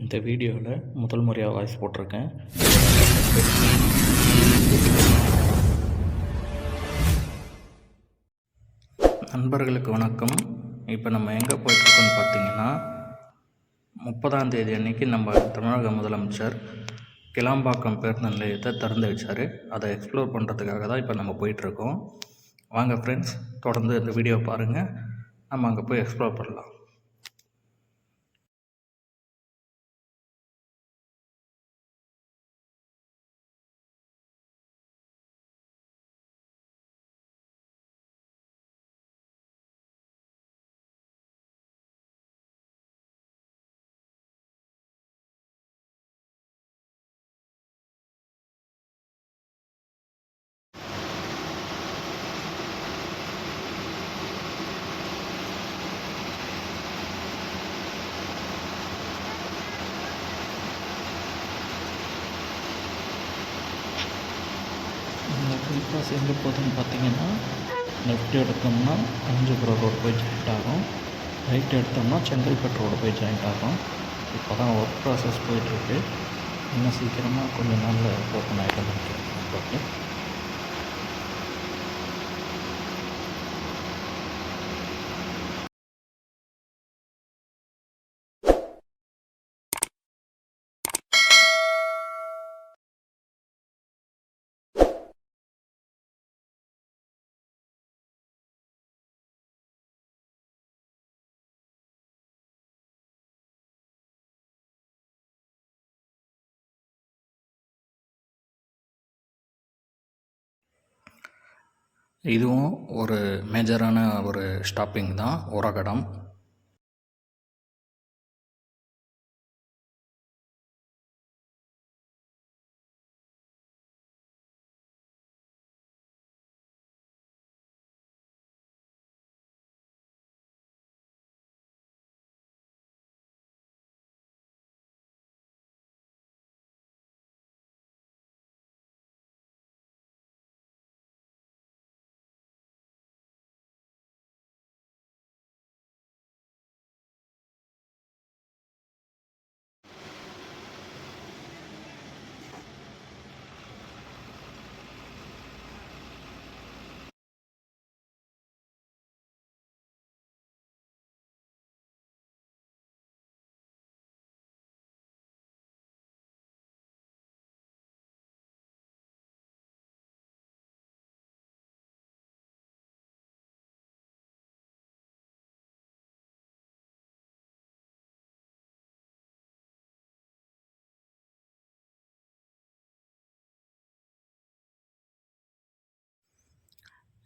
இந்த வீடியோவில் முதல் முறையாக வாய்ஸ் போட்டிருக்கேன். நண்பர்களுக்கு வணக்கம். இப்போ நம்ம எங்கே போயிட்டுருக்கோம்னு பார்த்தீங்கன்னா முப்பதாம் தேதி அன்னைக்கு நம்ம தமிழக முதலமைச்சர் கிளாம்பாக்கம் பேருந்து நிலையத்தை திறந்து வச்சார். அதை எக்ஸ்ப்ளோர் பண்ணுறதுக்காக தான் இப்போ நம்ம போயிட்டுருக்கோம். வாங்க ஃப்ரெண்ட்ஸ் தொடர்ந்து இந்த வீடியோ பாருங்கள் நம்ம அங்கே போய் எக்ஸ்ப்ளோர் பண்ணலாம் இந்த பைபாஸ் எங்கே போகுதுன்னு பார்த்தீங்கன்னா லெஃப்ட் எடுத்தோம்னா காஞ்சிபுரம் ரோடு போய் ஜாயிண்ட் ஆகும். ரைட் எடுத்தோம்னா செங்கல்பட்டு ரோடு போய் ஜாயிண்ட் ஆகும். இப்போ தான் ஒர்க் ப்ராசஸ் போயிட்டுருக்கு இன்னும் சீக்கிரமாக கொஞ்சம் நாளில் ஓப்பன் ஆகிட்டு நினைக்கிறேன் ஓகே? இதுவும் ஒரு மேஜரான ஒரு ஸ்டாப்பிங் தான் உரகடம்.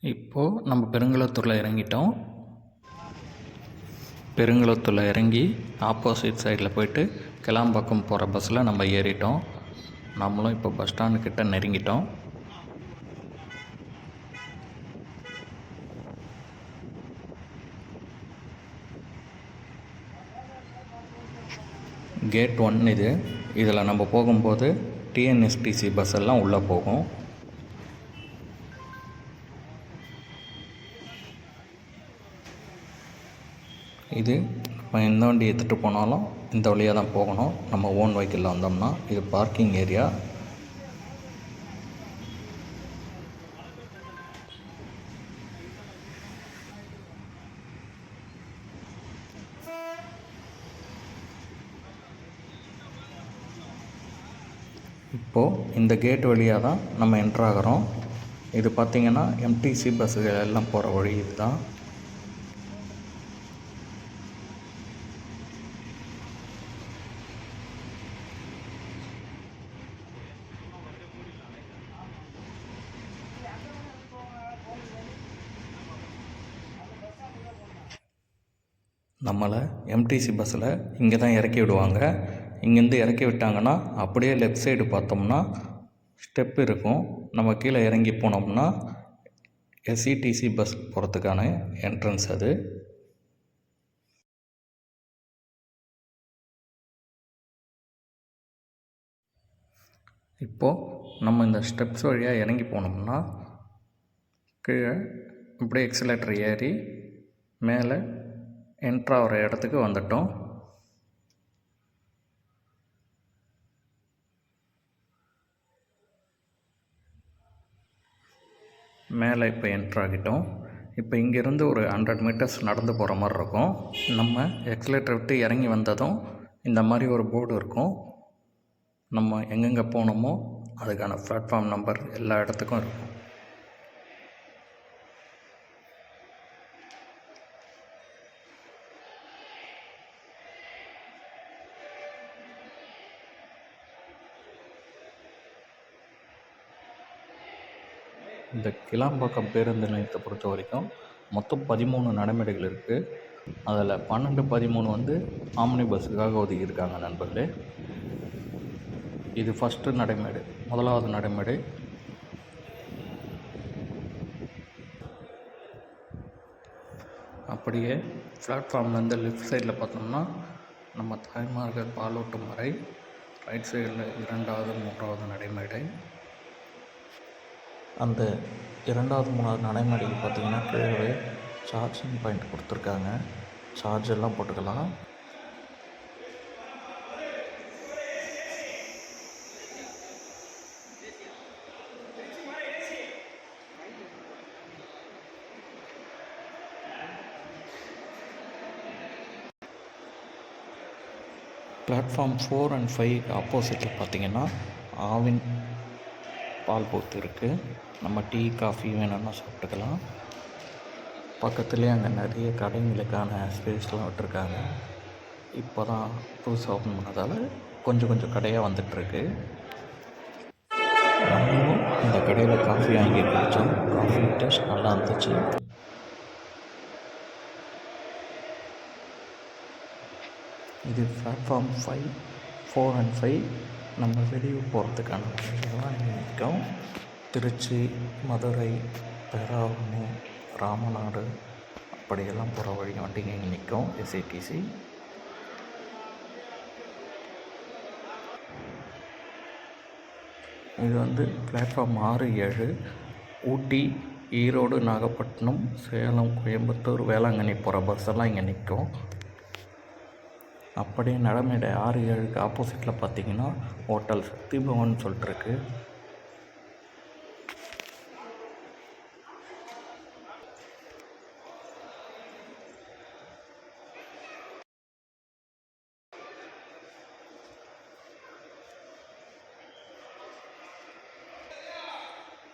இப்போது நம்ம பெருங்குளத்தூரில் இறங்கிட்டோம். பெருங்குளத்தூரில் இறங்கி ஆப்போசிட் சைடில் போயிட்டு கிளாம்பாக்கம் போகிற பஸ்ஸில் நம்ம ஏறிட்டோம். நம்மளும் இப்போ பஸ் ஸ்டாண்டு கிட்ட நெருங்கிட்டோம். கேட் ஒன் இது. இதில் நம்ம போகும்போது டிஎன்எஸ்டிசி பஸ் எல்லாம் உள்ளே போகும். இது இப்போ எந்த வண்டி எடுத்துகிட்டு போனாலும் இந்த வழியாக தான் போகணும். நம்ம ஓன் வெஹிக்கிளில் வந்தோம்னா இது பார்க்கிங் ஏரியா இப்போது இந்த கேட் வழியாக தான் நம்ம என்ட்ராகிறோம் இது பார்த்திங்கன்னா எம்டிசி பஸ்ஸுகள் எல்லாம் போகிற வழி இதுதான். எம்டிசி பஸ்ஸில் இங்கே தான் இறக்கி விடுவாங்க. இங்கேருந்து இறக்கி விட்டாங்கன்னா அப்படியே லெஃப்ட் சைடு பார்த்தோம்னா ஸ்டெப் இருக்கும். நம்ம கீழே இறங்கி போனோம்னா எஸ்சிடிசி பஸ் போகிறதுக்கான என்ட்ரன்ஸ் அது. இப்போது நம்ம இந்த ஸ்டெப்ஸ் வழியாக இறங்கி போனோம்னா கீழே அப்படியே எக்ஸலேட்டர் ஏறி மேலே என்ட்ராகிற இடத்துக்கு வந்துட்டோம். மேலே இப்போ என்ட்ராகிட்டோம் இப்போ இங்கேருந்து ஒரு ஹண்ட்ரட் மீட்டர்ஸ் நடந்து போகிற மாதிரி இருக்கும். நம்ம எக்ஸலேட்டர் விட்டு இறங்கி வந்ததும் இந்த மாதிரி ஒரு போர்டு இருக்கும். நம்ம எங்கெங்கே போகணுமோ அதுக்கான ப்ளாட்ஃபார்ம் நம்பர் எல்லா இடத்துக்கும் இருக்கும். இந்த கிளாம்பாக்கம் பேருந்து நிலையத்தை பொறுத்த வரைக்கும் மொத்தம் பதிமூணு நடைமேடைகள் இருக்குது அதில் பன்னெண்டு பதிமூணு வந்து ஆம்னி பஸ்ஸுக்காக ஒதுக்கியிருக்காங்க நண்பர்களே. இது ஃபஸ்ட்டு நடைமேடு. முதலாவது நடைமேடை. அப்படியே பிளாட்ஃபார்ம்லேருந்து லெஃப்ட் சைடில் பார்த்தோம்னா நம்ம தாய்மார்கள் பாலூட்டும் வரை ரைட் சைடில் இரண்டாவது மூன்றாவது நடைமேடை. அந்த இரண்டாவது மூணாவது நடைமேடைக்கு பார்த்தீங்கன்னா கீழே சார்ஜிங் பாயிண்ட் கொடுத்துருக்காங்க. சார்ஜ் எல்லாம் போட்டுக்கலாம். பிளாட்ஃபார்ம் ஃபோர் அண்ட் ஃபைவ் ஆப்போசிட்டில் பார்த்தீங்கன்னா ஆவின் பால் பூத்து இருக்குது நம்ம டீ காஃபி வேணும்னா சாப்பிட்டுக்கலாம். பக்கத்துலேயே அங்கே நிறைய கடைங்களுக்கான ஸ்பேஸ்லாம் விட்டுருக்காங்க. இப்போ தான் புதுசாக ஓப்பன் பண்ணதால் கொஞ்சம் கொஞ்சம் கடையாக வந்துட்டுருக்கு நம்மளும் இந்த கடையில் காஃபி வாங்கி குடித்தோம் காஃபி டேஸ்ட் நல்லா இருந்துச்சு. இது platform five four and five நம்ம வெளியே போகிறதுக்கான வழிகள்லாம் இங்கே நிற்கும். திருச்சி மதுரை பேராவணி ராமநாடு அப்படியெல்லாம் போகிற வழி வண்டிங்க இங்கே நிற்கும். எஸ்ஐடிசி இது வந்து பிளாட்ஃபார்ம் ஆறு ஏழு ஊட்டி ஈரோடு நாகப்பட்டினம் சேலம் கோயம்புத்தூர் வேளாங்கண்ணி போகிற பஸ்ஸெல்லாம் இங்கே நிற்கும். அப்படியே நடமேடை ஆறு ஏழுக்கு ஆப்போசிட்டில் பார்த்தீங்கன்னா ஹோட்டல் சக்தி பவன் சொல்லிட்டுருக்கு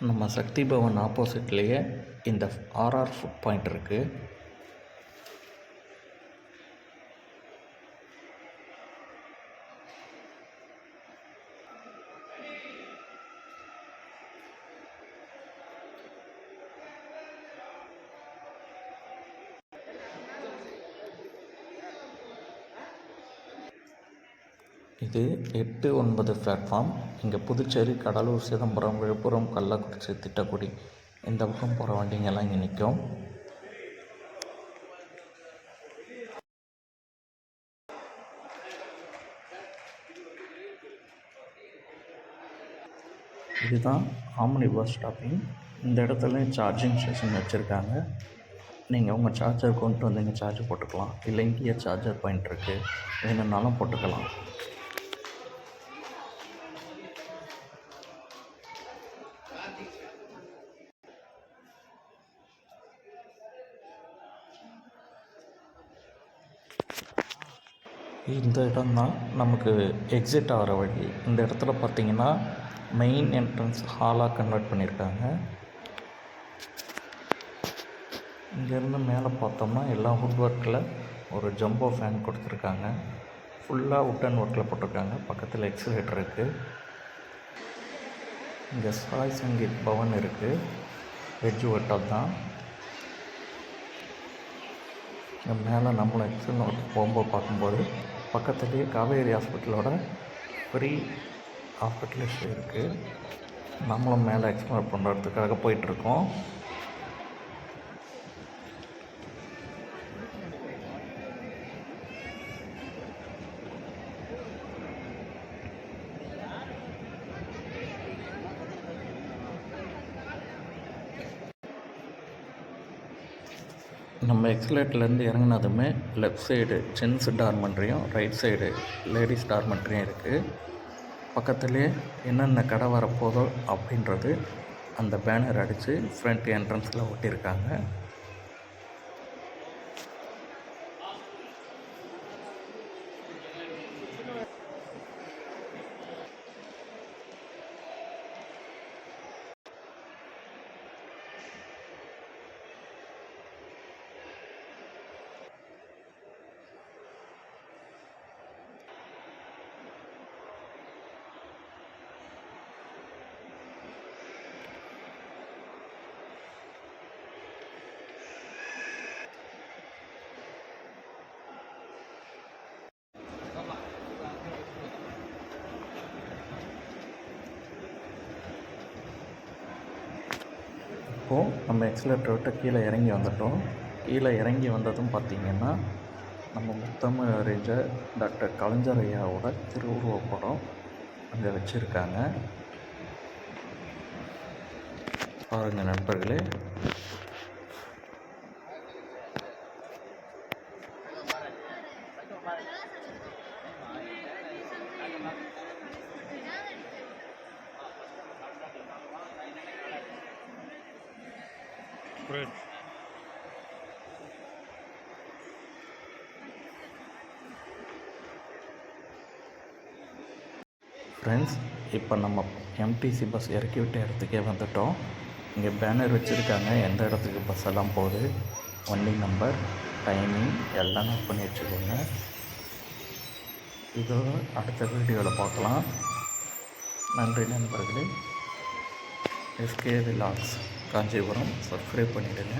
நம்ம சக்தி பவன் ஆப்போசிட்லேயே இந்த ஆர்ஆர் ஃபுட் பாயிண்ட் இருக்குது இது எட்டு ஒன்பது பிளாட்ஃபார்ம் இங்கே புதுச்சேரி கடலூர் சிதம்பரம் விழுப்புரம் கள்ளக்குறிச்சி திட்டக்குடி. இந்த பக்கம் போகிற வண்டிங்கெல்லாம் இங்கே நிற்கும் இதுதான் ஆம்னி பஸ் ஸ்டாப்பிங் இந்த இடத்துல சார்ஜிங் ஸ்டேஷன் வச்சுருக்காங்க. நீங்கள் உங்கள் சார்ஜர் கொண்டு வந்து இங்கே சார்ஜ் போட்டுக்கலாம். இல்லை இங்கேயே சார்ஜர் பாயிண்ட் இருக்குது வேணும்னாலும் போட்டுக்கலாம். இந்த இடம் தான் நமக்கு எக்ஸிட் ஆகிற வழி. இந்த இடத்துல பார்த்தீங்கன்னா மெயின் என்ட்ரன்ஸ் ஹாலாக கன்வெர்ட் பண்ணியிருக்காங்க. இங்கேருந்து மேலே பார்த்தோம்னா எல்லா வுட் ஒர்க்கில் ஒரு ஜம்போ ஃபேன் கொடுத்துருக்காங்க. ஃபுல்லாக வுட் அண்ட் ஒர்க்கில் போட்டிருக்காங்க. பக்கத்தில் எக்ஸிலேட்டர் இருக்குது இங்கே சாய் சங்கீத் பவன் இருக்குது வெஜ் ஹோட்டல் தான். இங்கே மேலே நம்மளும் எக்ஸல் போகும்போது பார்க்கும்போது பக்கத்துலேயே காவேரி ஹாஸ்பிட்டலோட ஃப்ரீ ஹாஸ்பிட்டலிஸ்ட் இருக்குது நம்மளும் மேலே எக்ஸ்ப்ளோர் பண்ணுறதுக்காக போயிட்டுருக்கோம் நம்ம எக்ஸலேட்லேருந்து இறங்குனதுமே லெஃப்ட் சைடு ஜென்ஸ் டார்மெண்ட்ரியும் ரைட் சைடு லேடிஸ் டார்மெண்ட்ரியும் இருக்குது பக்கத்துலேயே என்னென்ன கடை வரப்போதோ அப்படின்றது அந்த பேனர் அடித்து ஃப்ரண்ட் என்ட்ரன்ஸில் ஒட்டியிருக்காங்க. இப்போது நம்ம எக்ஸலேட்டர் விட்டு கீழே இறங்கி வந்துட்டோம். கீழே இறங்கி வந்ததும் பார்த்திங்கன்னா நம்ம முத்தமிழ் அறிஞர் டாக்டர் கலைஞர் ஐயாவோட படம் அங்கே வச்சுருக்காங்க. பாருங்கள் நண்பர்களே. Bridge. ஃப்ரெண்ட்ஸ் இப்போ நம்ம எம்டிசி பஸ் இறக்கி விட்ட இடத்துக்கே வந்துட்டோம். இங்கே பேனர் வச்சுருக்காங்க. எந்த இடத்துக்கு பஸ் எல்லாம் போகுது? வண்டி நம்பர் டைமிங் எல்லாம் நோட் பண்ணி வச்சுக்கோங்க. இதோட அடுத்த வீடியோவில் பார்க்கலாம். நன்றி நண்பர்களே. எஸ்கே ரிலாக்ஸ் காஞ்சிபுரம் சப்ஸ்கிரைப் பண்ணிவிடுங்க